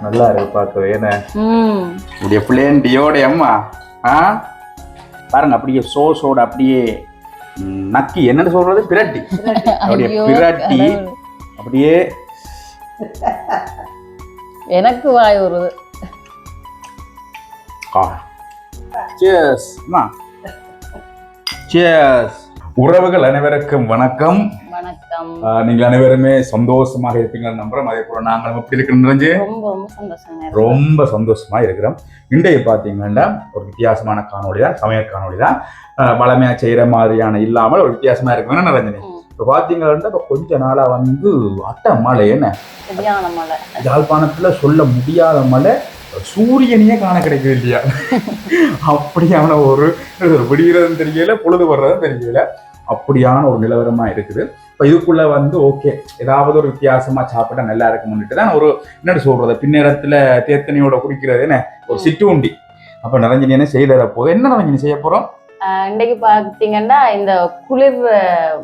நல்லா இருக்கு பார்க்கவே. என்ன ம். இப்படியே பிளேண்டியோட அம்மா ஆ? பாருங்க அப்படியே சோஸோட அப்படியே நக்கி. என்னன்னு சொல்றது? பிரட்டி. அப்படியே பிரட்டி. அப்படியே எனக்கு வாய் வருது சியர்ஸ் அம்மா. சியர்ஸ் உறவுகள் அனைவருக்கும் வணக்கம். நீங்கள் அனைவருமே சந்தோஷமாக இருப்பீங்கன்னு நம்புறோம். அதே போல நாங்கள் எப்படி இருக்குன்னு ரொம்ப சந்தோஷமா இருக்கிறோம். இன்றைய பார்த்தீங்கன்னா ஒரு வித்தியாசமான காணொளி தான் சமையல் காணொளி தான். வளமையா செய்யற மாதிரியான இல்லாமல் ஒரு வித்தியாசமா இருக்குன்னு நினைஞ்சேன் ம். இப்போ பார்த்தீங்கன்னா இப்போ கொஞ்ச நாளா வந்து அட்ட மழை என்ன? மழை. யாழ்ப்பாணத்துல சொல்ல முடியாத மழை சூரியனையே காண கிடைக்கவே இல்லையா? அப்படியான ஒரு விடுகிறதும் தெரியல பொழுது வர்றதும் தெரியல. அப்படியான ஒரு நிலவரமா இருக்குது. இப்போ இதுக்குள்ள வந்து ஓகே ஏதாவது ஒரு வித்தியாசமா சாப்பிட்டா நல்லா இருக்கும்னுட்டு தான் ஒரு என்னடி சொல்றது? பின்னேரத்துல தேத்தனையோட குடிக்கிறது என்ன? ஒரு சிற்றுண்டி அப்ப நிரஞ்சனி என்ன செய்தற போது? என்ன நிரஞ்சனி செய்ய போறோம்? ஆஹ் இன்னைக்கு பார்த்தீங்கன்னா இந்த குளிர்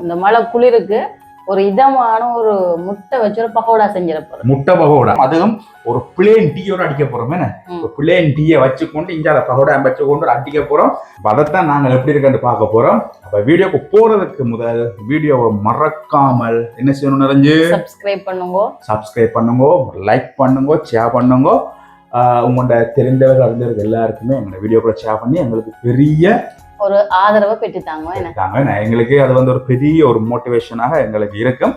இந்த மழை குளிருக்கு. ஒரு இதமான ஒரு முட்டை வச்சு ஒரு பகோடா செஞ்சிட போறோம். முட்டை பகோடா. அதுவும் ஒரு பிளேன் டீயோட அடிக்க போறோம். என்ன. பிளேன் டீயை வச்சுக்கொண்டு அதை பகோடா வச்சுக்கொண்டு அடிக்க போறோம். அதைத்தான் நாங்கள் எப்படி இருக்குன்னு பார்க்க போறோம். அப்ப வீடியோக்கு போறதுக்கு முதல் வீடியோவை மறக்காமல் என்ன செய்யணும் நிறைஞ்சு சப்ஸ்கிரைப் பண்ணுங்க. சப்ஸ்கிரைப் பண்ணுங்க லைக் பண்ணுங்க ஷேர் பண்ணுங்க. உங்களோட தெரிந்தவர்கள் அறிந்தவர்கள் எல்லாருக்குமே எங்களோட வீடியோக்குள்ள ஷேர் பண்ணி எங்களுக்கு பெரிய ஒரு ஆதரவை பெற்றுத்தாங்க இருக்காங்க எங்களுக்கு அது வந்து ஒரு பெரிய ஒரு மோட்டிவேஷனாக எங்களுக்கு இருக்கும்.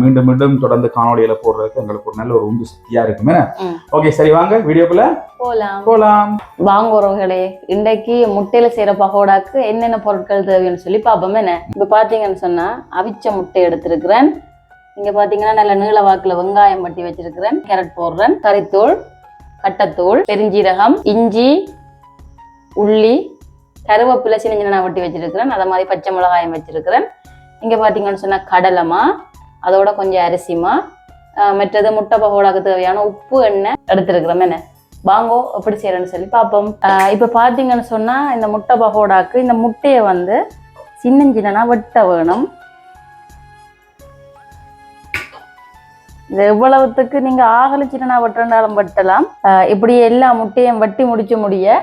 மீண்டும் மீண்டும் தொடர்ந்து காணொலியில போடுறதுக்கு எங்களுக்கு ஒரு நல்ல ஒரு உந்து சக்தியா இருக்குமே. ஓகே சரி வாங்க வீடியோக்குள்ள போலாம். போலாம். வாங்க உறவுகளே இன்றைக்கு முட்டையில செய்யற பகோடாக்கு என்னென்ன பொருட்கள் தேவைன்னு சொல்லி பார்ப்போம் என்ன? இப்ப பாத்தீங்கன்னு சொன்னா அவிச்ச முட்டை எடுத்திருக்கிறேன். இங்க பாத்தீங்கன்னா நல்ல நீள வாக்குல வெங்காயம் வட்டி வச்சிருக்கிறேன். கேரட் போடுறேன். கறித்தூள் கட்டத்தூள் பெருஞ்சீரகம் இஞ்சி உள்ளி கருவேப்பிலை சின்ன சின்ன வட்டி வச்சிருக்கிறேன். அதை மாதிரி பச்சை மிளகாயம் வச்சிருக்கிறேன். இங்க பார்த்தீங்கன்னு சொன்னா கடலைமா அதோட கொஞ்சம் அரிசிமா ஆஹ் மற்றது முட்டை பகோடாக்கு தேவையான உப்பு எண்ணெய் எடுத்திருக்கிறோம். என்ன? வாங்கோ எப்படி செய்யறேன்னு சொல்லி பார்ப்போம். இப்போ இப்ப சொன்னால் சொன்னா இந்த முட்டை பகோடாக்கு இந்த முட்டையை வந்து சின்ன சின்னனா வெட்ட வேணும். இது எவ்வளவுத்துக்கு நீங்க ஆகல சின்னனா வெட்டுறனாலும் வெட்டலாம். இப்படி எல்லா முட்டையும் வெட்டி முடிச்சு முடிய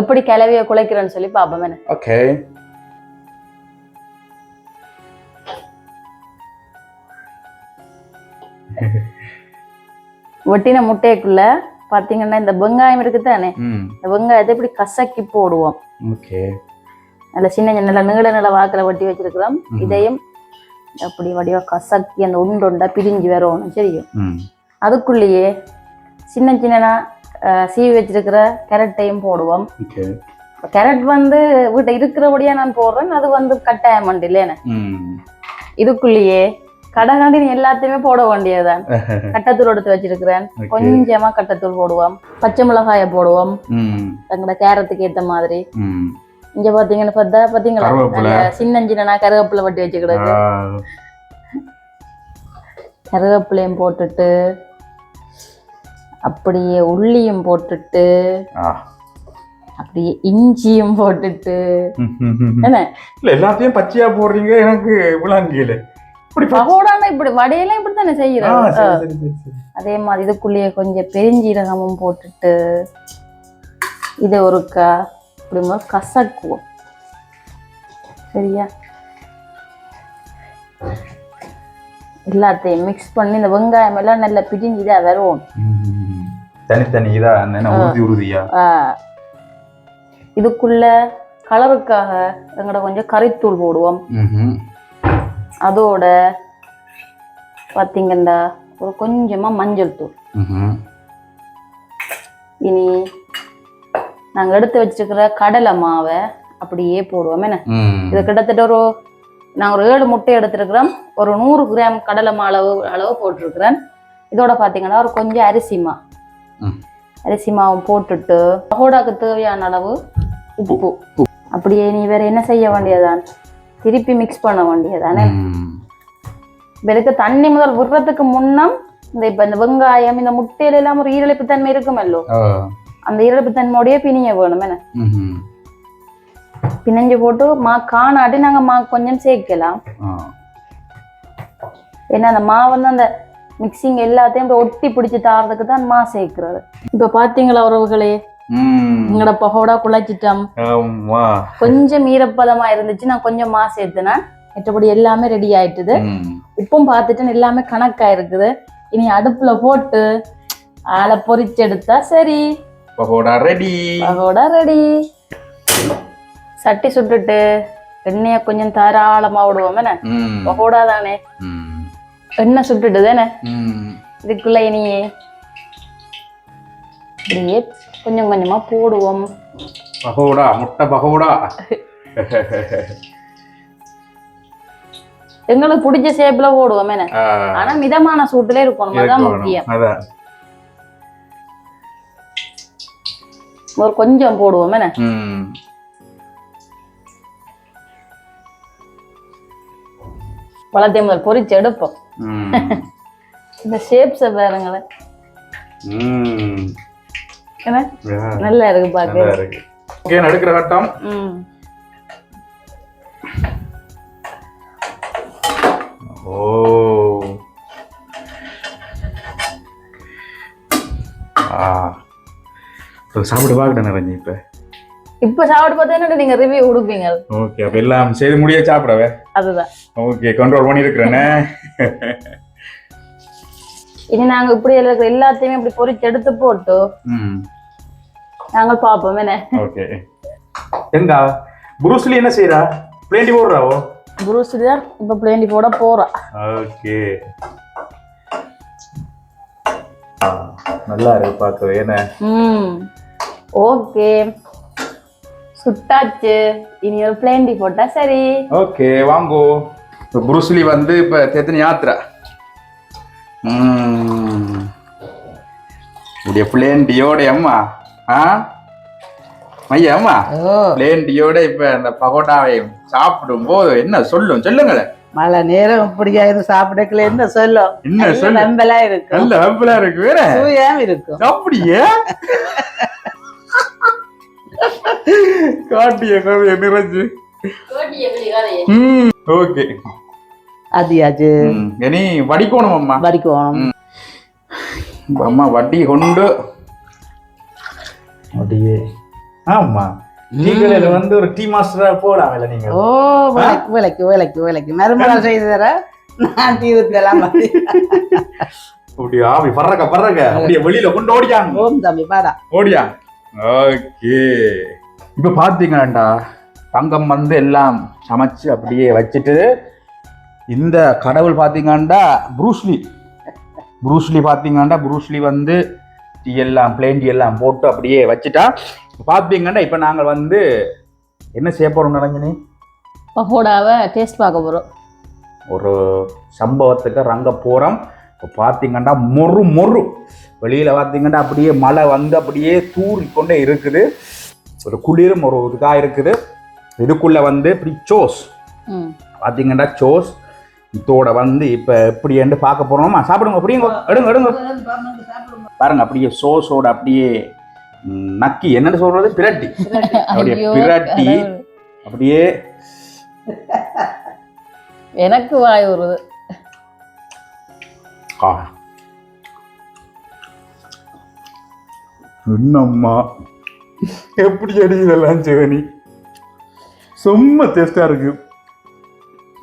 எப்படி கிளவிய குலைக்கிறேன்னு சொல்லி பார்ப்போம் என்ன? ஓகே வெட்டின முட்டைக்குள்ள பாத்தீங்கன்னா இந்த வெங்காயம் இருக்குதானே? இந்த வெங்காயத்தை இப்படி கசக்கி போடுவோம். ஓகே நல்ல சின்ன சின்ன நீள நீள வாக்கில் வெட்டி வச்சிருக்கிறோம். இதையும் அப்படி வடிவா கசக்கி அந்த உண்டுண்டா பிரிஞ்சு வரணும் சரியும் அதுக்குள்ளேயே சின்ன சின்னனா சீவி வச்சிருக்கிற கேரட்டையும் போடுவோம். கேரட் வந்து வீட்டை இருக்கிறபடியா நான் போடுறேன். அது வந்து கட்டாயம் இல்லைன்னு ம். இதுக்குள்ளேயே கடகாண்டி எல்லாத்தையுமே போட வேண்டியதுதான். கட்டத்தூள் எடுத்து வச்சிருக்கிறேன். கொஞ்சமா கட்டத்தூள் போடுவோம். பச்சை மிளகாய போடுவோம். தங்களோட கேரத்துக்கு ஏத்த மாதிரி. இங்க பாத்தீங்கன்னு பார்த்தா பாத்தீங்களா? சின்ன சின்னனா கருவேப்பிலை வட்டி வச்சுக்கிடுது ஆ, கருவேப்பிலையும் போட்டுட்டு அப்படியே உள்ளியும் போட்டுட்டு. அப்படியே இஞ்சியும் போட்டுட்டு. என்ன? இல்ல எல்லாத்தையும் பச்சையா போடுறீங்க எனக்கு விளாங்கியல இப்படி பகோடானா இப்படி வடையெல்லாம் இப்படி தானே சரி. அதே மாதிரி இதுக்குள்ளேயே கொஞ்சம் பெருஞ்சீரகமும் போட்டுட்டு இதை ஒருக்கா இப்படி மாதிரி கசக்குவோம். சரியா? எல்லாத்தையும் மிக்ஸ் பண்ணி இந்த வெங்காயம் எல்லாம் நல்லா பிரிஞ்சு இதாக வரும் ம். தனித்தனி இதா அந்த உறுதி உறுதியா இதுக்குள்ள கலருக்காக எங்கட கொஞ்சம் கறித்தூள் போடுவோம். அதோட பார்த்தீங்கன்னா ஒரு கொஞ்சமா மஞ்சள் தூள். இனி நாங்க எடுத்து வச்சிருக்கிற கடலை மாவை அப்படியே போடுவோம் என்ன. இது கிட்டத்தட்ட ஒரு நான் ஒரு ஏழு முட்டை எடுத்திருக்கிறேன் ஒரு நூறு கிராம் கடலை மா அளவு போட்டிருக்கிறேன் இதோட பார்த்தீங்கன்னா ஒரு கொஞ்சம் அரிசி மா ம். அரிசி மாவும் போட்டுட்டு பகோடாக்கு தேவையான அளவு உப்பு. அப்படியே நீ வேற என்ன செய்ய வேண்டியதான் திருப்பி மிக்ஸ் பண்ண வேண்டியதானே இதுக்கு தண்ணி முதல் விடுறதுக்கு முன்னம் இந்த இப்ப இந்த வெங்காயம் இந்த முட்டையில எல்லாம் ஒரு ஈரழிப்பு தன்மை இருக்குமல்லோ. அந்த ஈரழிப்பு தன்மையோடய பிணிய வேணும் என்ன. பிணைஞ்சு போட்டு மா காணாட்டி நாங்க மா கொஞ்சம் சேர்க்கலாம். ஏன்னா அந்த மா வந்து அந்த மிக்சிங் எல்லாத்தையும் ஒட்டி பிடிச்சி தாரதுக்கு தான் மா சேர்க்கிறது. இப்ப பாத்தீங்களா உறவுகளே? எங்களோட பகோடா குழைச்சிட்டோம். கொஞ்சம் ஈரப்பதமா இருந்துச்சு நான் கொஞ்சம் மா சேர்த்துனேன். மற்றபடி எல்லாமே ரெடி ஆயிட்டுது. உப்பும் பார்த்துட்டு எல்லாமே கணக்கா இருக்குது இனி அடுப்புல போட்டு ஆளை பொரிச்செடுத்தா சரி. பகோடா ரெடி பகோடா ரெடி சட்டி சுட்டுட்டு எண்ணெய கொஞ்சம் தாராளமா விடுவோம் பகோடா தானே? எண்ணெய் சுட்டுட்டு தானே? இதுக்குள்ள இனியே இப்படியே கொஞ்சம் கொஞ்சமா போடுவோம். பகோடா முட்டை பகோடா. எங்களுக்கு பிடிச்ச ஷேப்ல போடுவோம் என்ன? ஆ, ஆனா மிதமான சூட்டுல இருக்கணும். அதான். முக்கியம். ஒரு கொஞ்சம் போடுவோம் என்ன? வளர்த்தே முதல் பொரிச்சு எடுப்போம். இந்த ஷேப்ஸை பாருங்களேன். நல்லா இருக்கு பாக்க. ஓகே நடுக்கிற கட்டம் ஓ. ஆ. சாப்பிட்டு பார்க்கட்டேன் நிறைஞ்சு இப்போ. இப்ப சாப்பிட்டு பார்த்தா நீங்க ரிவ்யூ கொடுப்பீங்க? ஓகே அப்போ எல்லாம் செய்து முடிய சாப்பிடவே. அதுதான். ஓகே கண்ட்ரோல் பண்ணியிருக்கிறேனே இனி நாங்க இப்படி இருக்கிற எல்லாத்தையுமே இப்படி பொரிச்சு எடுத்து போட்டு நாங்க பார்ப்போம் என்ன? ஓகே எங்கா? புருஸ்லி என்ன செய்யறா பிளேண்டி போடுறாவோ? புருஸ்லி தான் இப்ப பிளேண்டி போட போறா. ஓகே நல்லா இருக்கு பார்க்கவே என்ன? ஓகே சுட்டாச்சு. இனி ஒரு பிளேண்டி போட்டா சரி. ஓகே வாங்கோ. இப்போ புருஸ்லி வந்து இப்போ எத்தனை யாத்திரா. இப்படிய பிளேண்டியோட அம்மா. ஆ? ஐயா அம்மா? பிளேண்டியோட இப்போ அந்த பகோடாவை சாப்பிடும் போது என்ன சொல்லும்? சொல்லுங்களேன் மழை நேரம் இப்படியா இருந்து சாப்பிடக்கல என்ன சொல்லும்? என்ன நல்ல சொல்லு நம்பலா இருக்கும். நல்ல ஹம்பிளா இருக்கு வேற. இருக்கும். அப்படியே? காட்டிய கதைய நிறைஞ்சு ஓகே. அதியாச்சு இனி வடிக்கணும் அம்மா. வரிக்கோணம் இப்ப அம்மா வட்டி கொண்டு. அப்படியே ஆமா. டீக்கடையில வந்து ஒரு டீ மாஸ்டரா போலாம்ல நீங்க. ஓ விலைக்கு விலைக்கு விலைக்கு விலைக்கு மறுமணம் செய்து தர நான் தீவுக்கெல்லாம் வந்து அப்படி ஆவி பறக்க பறக்க. அப்படியே வெளியில கொண்டு ஓடியாங்க ஓம் தம்பி பாடா. ஓடியா ஓகே. இப்ப பாத்தீங்களாண்டா தங்கம் வந்து எல்லாம் சமைச்சு அப்படியே வச்சுட்டு இந்த கடவுள் பாத்தீங்கன்னாண்டா ப்ரூஸ்லி ப்ரூஸ்லி பாத்தீங்கன்னாண்டா ப்ரூஸ்லி வந்து டீ எல்லாம் பிளேன் டீ எல்லாம் போட்டு அப்படியே வச்சுட்டா பாத்தீங்கன்னா இப்ப நாங்க வந்து என்ன செய்ய போறோம் நினைஞ்சனி பகோடாவை டேஸ்ட் பார்க்க போறோம். ஒரு சம்பவத்துக்கு ரங்க போகிறோம் இப்போ பார்த்தீங்கன்னா மொறு மொறு. வெளியில் பார்த்தீங்கன்னா அப்படியே மழை வந்து அப்படியே தூறி கொண்டே இருக்குது. ஒரு குளிரும் ஒரு இதாக இருக்குது. இதுக்குள்ளே வந்து இப்படி சோஸ். பார்த்தீங்கன்னா சோஸ். இதோட வந்து இப்போ எப்படி என்று பார்க்க போகிறோமா சாப்பிடுங்க அப்படிங்க எடுங்க எடுங்க. பாருங்க அப்படியே சோஸோட அப்படியே நக்கி. என்னன்னு சொல்றது? பிரட்டி. அப்படியே பிரட்டி. அப்படியே. எனக்கு வாய் வருது என்னம்மா? எப்படி அடி இதெல்லாம் சிவனி செம்ம டேஸ்டா இருக்கு.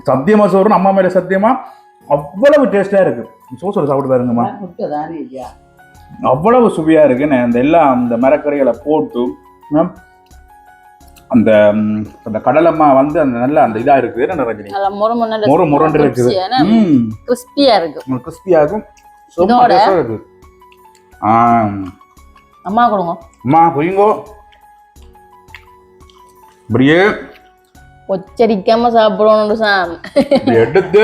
சத்தியமா சொல்றேன் அம்மா மேல சத்தியமா அவ்வளவு டேஸ்டா இருக்கு. சோசோட சாப்பிட்டு பாருங்கம்மா. அவ்வளவு சுவையா இருக்கு. அந்த எல்லாம் அந்த மரக்கறிகளை போட்டு அந்த அந்த கடலம்மா வந்து அந்த நல்ல அந்த இதா இருக்குது. என்ன ரஜினி? நல்லா மொறு மொரண்டு இருக்குது. கிறிஸ்பியா இருக்கு. கிறிஸ்பியாகும்? டேஸ்டா இருக்கு. ஆ அம்மா கொடுங்க. அம்மா புரியுங்கோ இப்படியே. ஒச்சரிக்காம சாப்பிடணும் சாம். எடுத்து.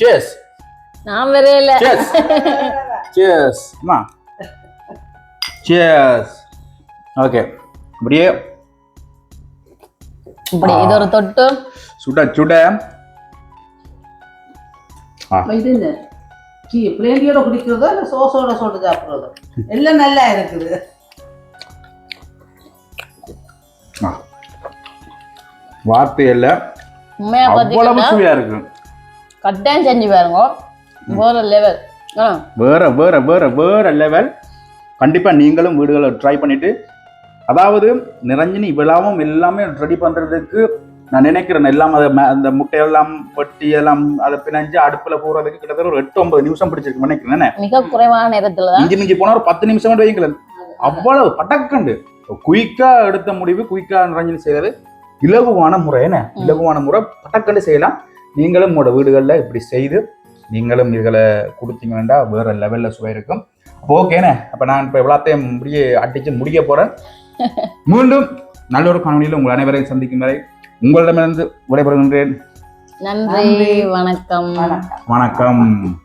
சேஸ் நான் வேற இல்ல. சேஸ் சேஸ் அம்மா. சேஸ் ஓகே இப்படியே. இப்படி இது ஒரு தொட்டு. சுட சுட. இது டீ பிளேண்டியோட குடிக்கிறதோ இல்லை சோஸோட சொட்டு சாப்பிட்றதோ? எல்லாம் நல்லா இருக்குது. வார்த்தை அவ்வளவு சுவையா இருக்கு. கட்டாயம் செஞ்சு பாருங்க. வேற லெவல் ஆ. வேற வேற வேற வேற லெவல் கண்டிப்பா நீங்களும் வீடுகளை ட்ரை பண்ணிட்டு அதாவது நிரஞ்சனி இவ்வளவும் எல்லாமே ரெடி பண்றதுக்கு நான் நினைக்கிறேன் எல்லாம் அதை அந்த முட்டையெல்லாம் வெட்டி எல்லாம் அதை பிணைஞ்சு அடுப்புல போறதுக்கு கிட்டத்தட்ட ஒரு எட்டு ஒன்பது நிமிஷம் பிடிச்சிருக்கு நினைக்கிறேன்? மிக குறைவான நேரத்துல தான் மிஞ்சி போனா ஒரு பத்து நிமிஷம் வைங்களேன் அவ்வளவு பட்டக்கண்டு குயிக்கா எடுத்த முடிவு குயிக்கா நிரஞ்சனி செய்யறது இலகுவான முறை. என்ன? இலகுவான முறை. பட்டக்கண்டு செய்யலாம். நீங்களும் உங்களோட வீடுகளில் இப்படி செய்து நீங்களும் இதுகளை கொடுத்தீங்கன்னா வேற லெவல்ல சுவை இருக்கும். ஓகேண்ணே அப்ப நான் இப்ப எல்லாத்தையும் முடிய அடிச்சு முடிய போறேன். மீண்டும் நல்ல ஒரு காணொலியில் உங்கள் அனைவரையும் சந்திக்கும் வரை உங்களிடமிருந்து விடைபெறுகின்றேன். நன்றி வணக்கம். வணக்கம்.